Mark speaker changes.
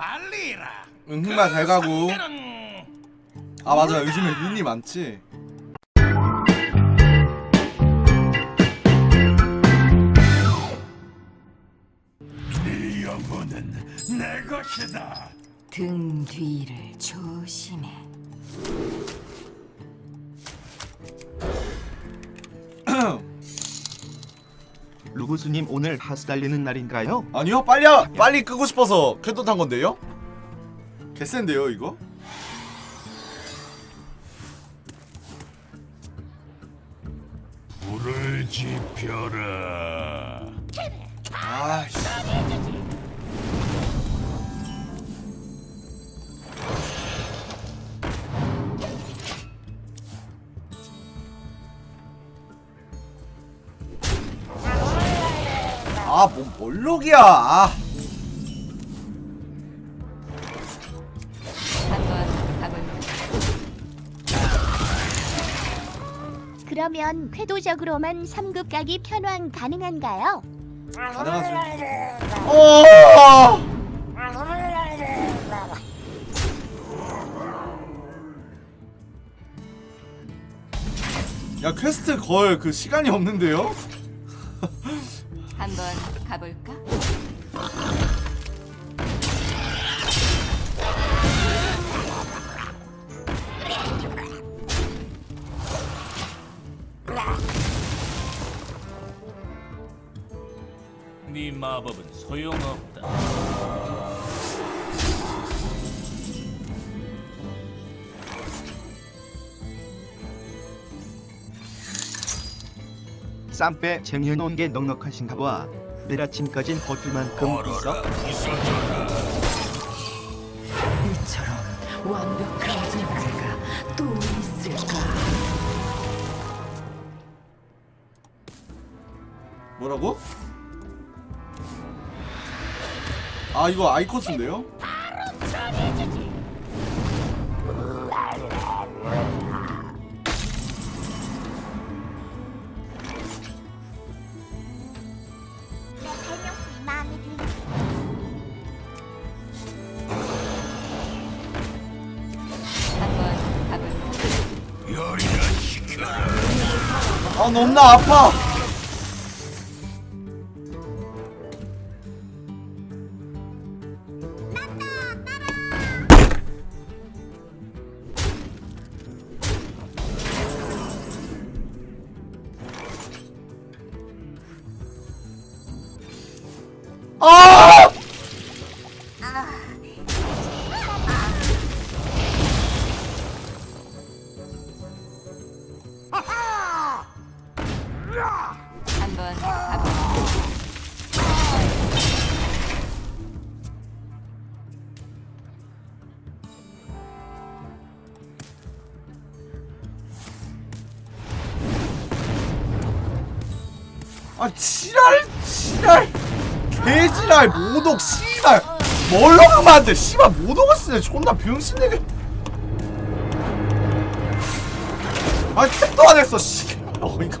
Speaker 1: 발리라.
Speaker 2: 응흠아 잘 가고 아 맞아 요즘에 윈이 많지
Speaker 1: 이 영혼은 내 것이다.
Speaker 3: 등 뒤를 조심해.
Speaker 4: 루구스님 오늘 하스 달리는 날인가요?
Speaker 2: 아니요 빨리 빨리 끄고 싶어서 쾌도 탄 건데요 개센데요 이거
Speaker 1: 불을 지펴라.
Speaker 2: 아씨 아뭐 아.
Speaker 3: 한번 가볼까?
Speaker 5: 그러면 궤도적으로만 3급 각이 편왕 가능한가요?
Speaker 2: 가능하죠 어 야 퀘스트 걸 그 시간이 없는데요?
Speaker 3: 한번 가볼까?
Speaker 1: 네 마법은 소용없다.
Speaker 4: 쌈빼 쟁여놓은 게 넉넉하신가 봐. 내일 아침까진 버틸 만큼 있어?
Speaker 3: 이처럼 완벽한 존재가 또 있을까?
Speaker 2: 뭐라고? 아 이거 아이코스인데요? 아 너무나 아파 아! 아 지랄 지랄. 개지랄 모독 씨발. 멀렁하면 안돼 씨발 모독을 쓰네. 존나 병신내게 아 탭도 안 했어 씨 어이가